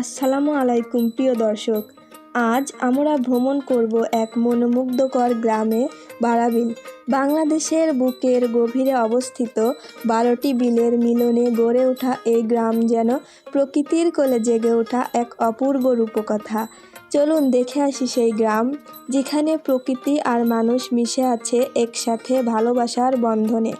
আসসালামু আলাইকুম, প্রিয় দর্শক। আজ আমরা ভ্রমণ করব এক মনোমুগ্ধকর গ্রামে বারাবিল। বাংলাদেশের বুকের গভীরে অবস্থিত বারোটি বিলের মিলনে গড়ে ওঠা এই গ্রাম যেন প্রকৃতির কোলে জেগে ওঠা এক অপূর্ব রূপকথা। চলুন দেখে আসি সেই গ্রাম, যেখানে প্রকৃতি আর মানুষ মিশে আছে একসাথে ভালোবাসার বন্ধনে।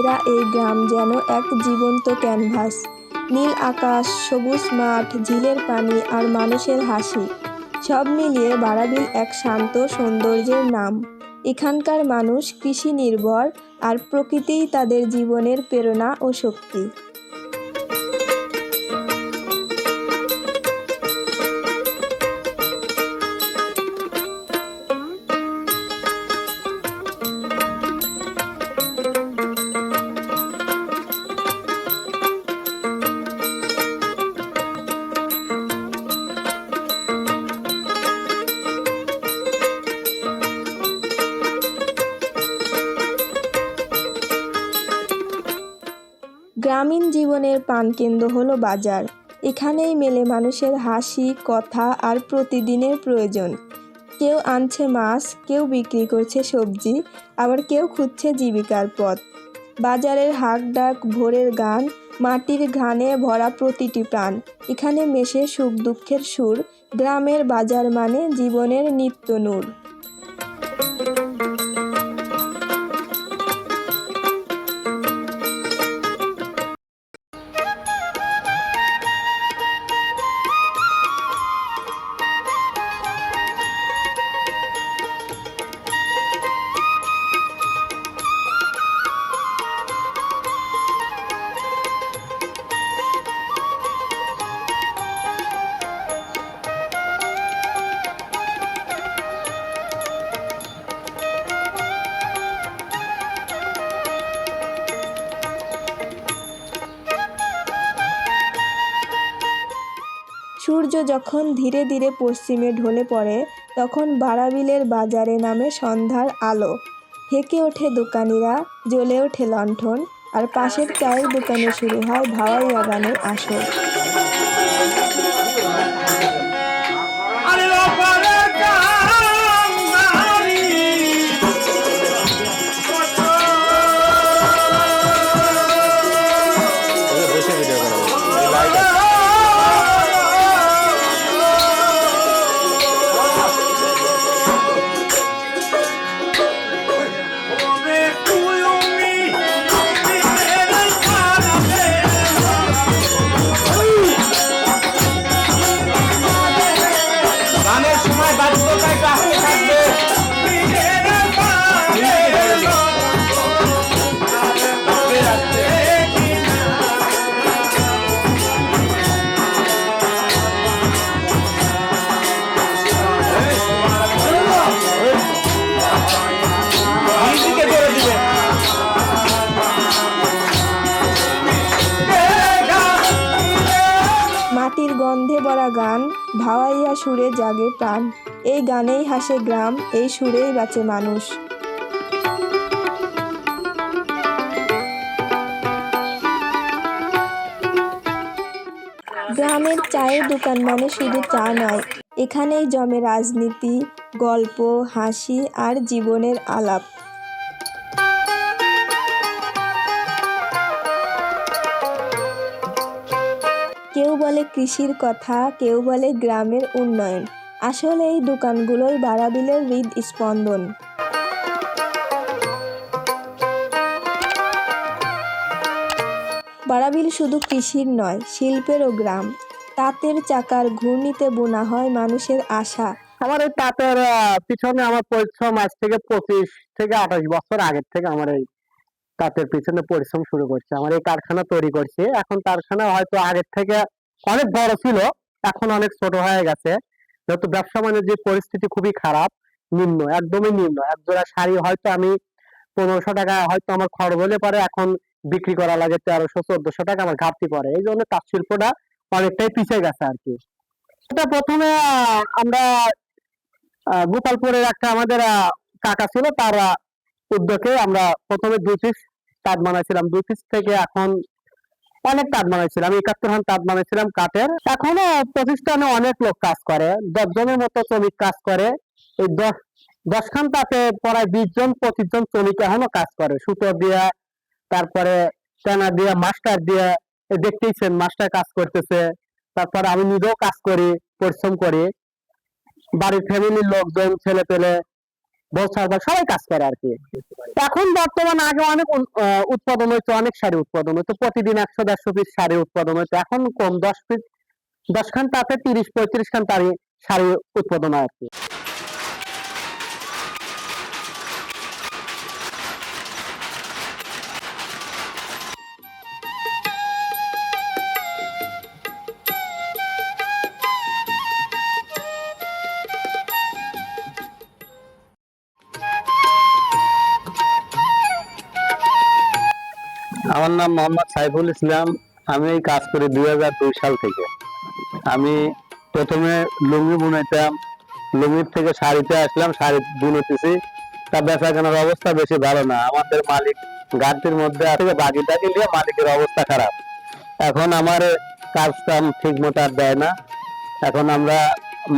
ঘেরা এই গ্রাম যেন এক জীবন্ত ক্যানভাস। নীল আকাশ, সবুজ মাঠ, ঝিলের পানি আর মানুষের হাসি। সব মিলিয়ে বারাবিল এক শান্ত সৌন্দর্যের নাম। এখানকার মানুষ কৃষি নির্ভর আর প্রকৃতিই তাদের জীবনের প্রেরণা ও শক্তি। গ্রামীণ জীবনের প্রাণকেন্দ্র হলো বাজার। এখানেই মেলে মানুষের হাসি, কথা আর প্রতিদিনের প্রয়োজন। কেউ আনছে মাছ, কেউ বিক্রি করছে সবজি, আবার কেউ খুঁজছে জীবিকার পথ। বাজারের হাক ডাক ভোরের গান, মাটির ঘানে ভরা প্রতিটি প্রাণ। এখানে মেশে সুখ দুঃখের সুর, গ্রামের বাজার মানে জীবনের নিত্য নূর। সূর্য যখন ধীরে ধীরে পশ্চিমে ঢলে পড়ে, তখন বারাবিলের বাজারে নামে সন্ধ্যার আলো। হেঁকে ওঠে দোকানিরা, জ্বলে ওঠে লণ্ঠন, আর পাশের চায়ের দোকানে শুরু হয় ভাওয়াইয়া গানের আসর। ভরা গান, ভাওয়াইয়া সুরে জাগে প্রাণ। এই গানেই হাসে গ্রাম, এই সুরেই বাঁচে মানুষ। গ্রামের চায়ের দোকান মানে শুধু চা নয়, এখানেই জমে রাজনীতি, গল্প, হাসি আর জীবনের আলাপ। কেউ বলে কৃষির কথা, কেউ বলে গ্রামের উন্নয়ন। আসলে এই দোকানগুলোই বারাবিলের হৃদ স্পন্দন। বারাবিল শুধু কৃষির নয়, শিল্পেরও গ্রাম। তাঁতের চাকার ঘূর্ণিতে বোনা হয় মানুষের আশা। আমার এই তাঁতের পিছনে আমার পরিশ্রম আজ থেকে পঁচিশ থেকে আঠাশ বছর আগের থেকে আমার এই তাঁতের পিছনে পরিশ্রম শুরু করছে। আমার এই কারখানা তৈরি করছে। এখন কারখানা হয়তো আগের থেকে অনেক বড় ছিল, এখন অনেক ছোট হয়ে গেছে। যেহেতু ব্যবসা বাণিজ্যের পরিস্থিতি খুবই খারাপ, নিম্ন, একদমই নিম্ন। এক জোড়া শাড়ি হয়তো আমি পনেরোশো টাকা হয়তো আমার খরচ হলে পারে এখন বিক্রি করা লাগে তেরোশো, চোদ্দশো টাকা আমার ঘাটতি পড়ে। এই জন্য তাঁত শিল্পটা অনেকটাই পিছিয়ে গেছে আর কি। প্রথমে আমরা গোপালপুরের একটা আমাদের কাকা ছিল, তার উদ্যোগে আমরা প্রথমে দুই পিস তাঁত বানাইছিলাম। দুই পিস থেকে এখন অনেক তাঁত বানাইছিলাম। একাত্তর খান তাঁত বানাইছিলাম কাঠের। এখনও প্রতিষ্ঠানে অনেক লোক কাজ করে। দশ জনের মতো শ্রমিক কাজ করে। এই দশ দশ খান তাতে প্রায় বিশ জন, পঁচিশ জন শ্রমিক এখনও কাজ করে। সুতো দিয়া, তারপরে টানা দিয়া, মাস্টার দিয়া দেখতেইছেন মাস্টার কাজ করতেছে। তারপরে আমি নিজেও কাজ করি, পরিশ্রম করি। বাড়ির ফ্যামিলির লোকজন ছেলে পেলে বউ সারবার সবাই কাজ করে আর কি। এখন বর্তমান আগে অনেক উৎপাদন হইতো, অনেক শাড়ি উৎপাদন হইতো। প্রতিদিন একশো, দেড়শো পিস শাড়ি উৎপাদন হইতো। এখন কম দশ পিস দশ খান তাতে তিরিশ পঁয়ত্রিশ খান তারি শাড়ি উৎপাদন হয় আর কি। আমার নাম মোহাম্মদ সাইফুল ইসলাম। আমি এই কাজ করি দুই সাল থেকে। আমি প্রথমে লুঙ্গি বুনাইতাম। লুঙ্গির থেকে শাড়িতে আসলাম, শাড়ি বুনেতেছি তা বেচা কেনার অবস্থা বেশি ভালো না। আমাদের মালিক ঘাটতির মধ্যে আছে বাকি টাকি দিয়ে মালিকের অবস্থা খারাপ। এখন আমার কাজ কাম ঠিক মতো আর দেয় না। এখন আমরা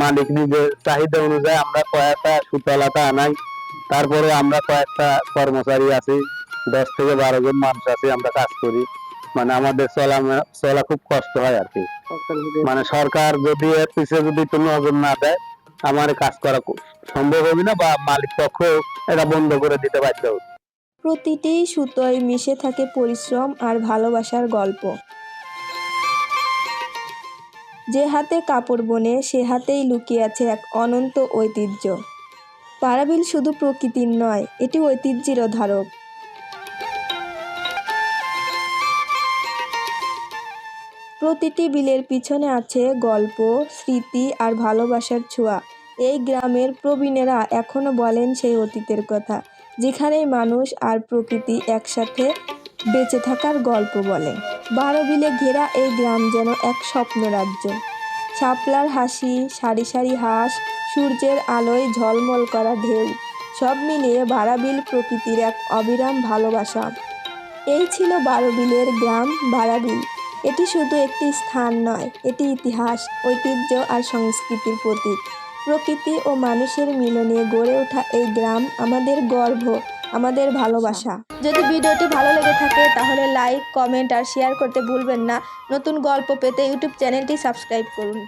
মালিক নিজের চাহিদা অনুযায়ী আমরা কয়েকটা সুতলাটা আনাই। তারপরে আমরা কয়েকটা কর্মচারী আছি। দশ থেকে বারো জন মানুষ আছে, আমরা কাজ করি। মানে আমাদের চলা চলা খুব কষ্ট হয় আর কি। মানে সরকার যদি এর পিছিয়ে যদি একটু নজর না দেয়, আমার কাজ করা সম্ভব হবে না বা মালিক পক্ষ এটা বন্ধ করে দিতে বাধ্য হবে। প্রতিটি সুতোয় মিশে থাকে পরিশ্রম আর ভালোবাসার গল্প। যে হাতে কাপড় বনে, সে হাতেই লুকিয়ে আছে এক অনন্ত ঐতিহ্য। পারাবিল শুধু প্রকৃতির নয়, এটি ঐতিহ্যেরও ধারক। প্রতিটি বিলের পিছনে আছে গল্প, স্মৃতি আর ভালোবাসার ছোঁয়া। এই গ্রামের প্রবীণেরা এখনও বলেন সেই অতীতের কথা, যেখানেই মানুষ আর প্রকৃতি একসাথে বেঁচে থাকার গল্প বলে। বারো বিলে ঘেরা এই গ্রাম যেন এক স্বপ্ন রাজ্য শাপলার হাসি, সারি সারি হাঁস, সূর্যের আলোয় ঝলমল করা ঢেউ, সব মিলিয়ে বারাবিল প্রকৃতির এক অবিরাম ভালোবাসা। এই ছিল বারোবিলের গ্রাম বারাবিল। এটি শুধু একটি স্থান নয়, এটি ইতিহাস, ঐতিহ্য আর সংস্কৃতির প্রতীক। প্রকৃতি ও মানুষের মিলনে গড়ে ওঠা এই গ্রাম আমাদের গর্ব, আমাদের ভালোবাসা। যদি ভিডিওটি ভালো লেগে থাকে, তাহলে লাইক, কমেন্ট আর শেয়ার করতে ভুলবেন না। নতুন গল্প পেতে ইউটিউব চ্যানেলটি সাবস্ক্রাইব করুন।